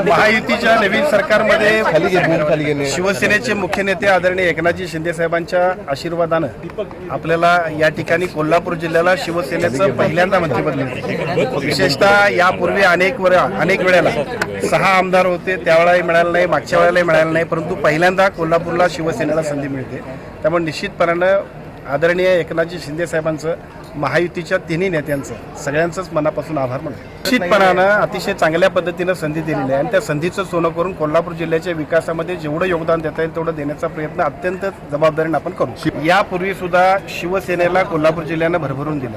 महायुतीच्या नवीन सरकारमध्ये शिवसेनेचे मुख्य नेते आदरणीय एकनाथजी शिंदे साहेबांच्या आशीर्वादानं आपल्याला या ठिकाणी कोल्हापूर जिल्ह्याला शिवसेनेचं पहिल्यांदा मंत्रिपद मिळते विशेषतः यापूर्वी अनेक वर अनेक वेळेला सहा आमदार होते त्यावेळेलाही मिळालं नाही मागच्या वेळेलाही मिळालं नाही परंतु पहिल्यांदा कोल्हापूरला शिवसेनेला संधी मिळते. त्यामुळे निश्चितपणानं आदरणीय एकनाथजी शिंदे साहेबांचं महायुतीच्या तिन्ही नेत्यांचं सगळ्यांचंच मनापासून आभार म्हणतो निश्चितपणानं अतिशय चांगल्या पद्धतीनं संधी दिलेली आहे आणि त्या संधीचं सोनं करून कोल्हापूर जिल्ह्याच्या विकासामध्ये जेवढं योगदान देता येईल तेवढं देण्याचा प्रयत्न अत्यंत जबाबदारीनं आपण करू. यापूर्वी सुद्धा शिवसेनेला कोल्हापूर जिल्ह्यानं भरभरून दिलं.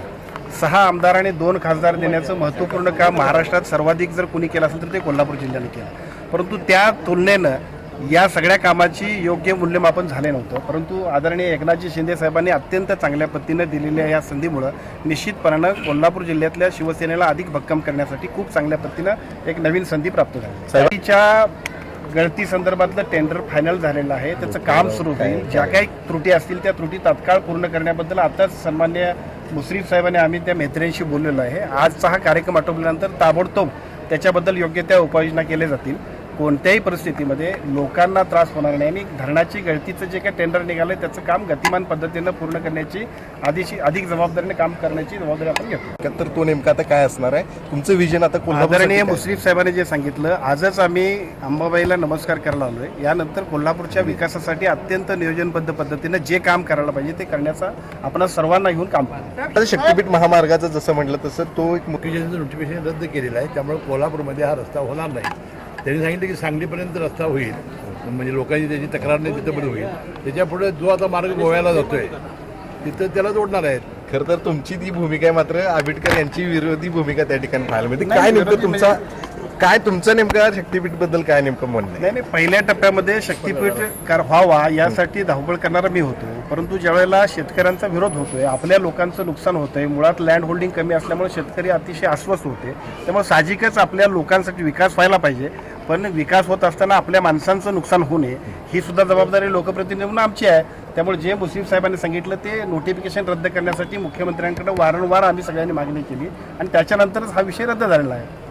सहा आमदार आणि दोन खासदार देण्याचं महत्त्वपूर्ण काम महाराष्ट्रात सर्वाधिक जर कुणी केलं असेल तर ते कोल्हापूर जिल्ह्याने केलं. परंतु त्या तुलनेनं या सगळ्या कामाची योग्य मूल्यमापन झाले नव्हतं परंतु आदरणीय एकनाथजी शिंदे साहेबांनी अत्यंत चांगल्या पद्धतीनं दिलेल्या या संधीमुळं निश्चितपणानं कोल्हापूर जिल्ह्यातल्या शिवसेनेला अधिक भक्कम करण्यासाठी खूप चांगल्या पद्धतीनं एक नवीन संधी प्राप्त झाली. साहेबांच्या गळती संदर्भातलं टेंडर फायनल झालेलं आहे. त्याचं काम सुरू होईल. ज्या काही त्रुटी असतील त्या त्रुटी तात्काळ पूर्ण करण्याबद्दल आताच सन्मान्य मुश्रीफ साहेबांनी आम्ही त्या मेत्र्यांशी बोललेलो आहे. आजचा हा कार्यक्रम आटोपल्यानंतर ताबडतोब त्याच्याबद्दल योग्य त्या उपाययोजना केल्या जातील. कोणत्याही परिस्थितीमध्ये लोकांना त्रास होणार नाही. आणि धरणाची गळतीचं जे काही टेंडर निघालंय त्याचं काम गतिमान पद्धतीनं पूर्ण करण्याची अधिक अधिक जबाबदारीने काम करण्याची जबाबदारी आपण घेतो तर तो नेमका आता काय असणार आहे? तुमचं विजन आता कोल्हापूर आदरणीय मुश्रीफ साहेबांनी जे सांगितलं आजच आम्ही अंबाबाईला नमस्कार करायला आलोय. यानंतर कोल्हापूरच्या विकासासाठी अत्यंत नियोजनबद्ध पद्धतीनं जे काम करायला पाहिजे ते करण्याचा आपण सर्वांना घेऊन काम आता शक्तीपीठ महामार्गाचं जसं म्हटलं तसं तो एक नोटिफिकेशन रद्द केलेलं आहे. त्यामुळे कोल्हापूरमध्ये हा रस्ता होणार नाही. त्यांनी सांगितलं की सांगलीपर्यंत रस्ता होईल. म्हणजे लोकांची त्याची तक्रार नाही तिथं पण होईल. त्याच्यापुढे जो आता मार्ग गोव्याला जातोय तिथं त्याला जोडणार आहेत. खरं तर तुमची ती भूमिका आहे मात्र आंबेडकर यांची विरोधी भूमिका त्या ठिकाणी पाहायला मिळते. काय नेमकं तुमचा काय तुमचं नेमकं शक्तीपीठबद्दल काय नेमकं म्हणणं आहे? नाही नाही पहिल्या टप्प्यामध्ये शक्तीपीठ कार व्हावा यासाठी धावपळ करणारा मी होतो. परंतु ज्यावेळेला शेतकऱ्यांचा विरोध होतोय आपल्या लोकांचं नुकसान होतंय मुळात लँड होल्डिंग कमी असल्यामुळे शेतकरी अतिशय अस्वस्थ होते त्यामुळे साहजिकच आपल्या लोकांसाठी विकास व्हायला पाहिजे. पण विकास होत असताना आपल्या माणसांचं नुकसान होऊ नये. ही सुद्धा जबाबदारी लोकप्रतिनिधी म्हणून आमची आहे. त्यामुळे जे मुस्लिम साहेबांनी सांगितलं ते नोटिफिकेशन रद्द करण्यासाठी मुख्यमंत्र्यांकडे वारंवार आम्ही सगळ्यांनी मागणी केली आणि त्याच्यानंतरच हा विषय रद्द झालेला आहे.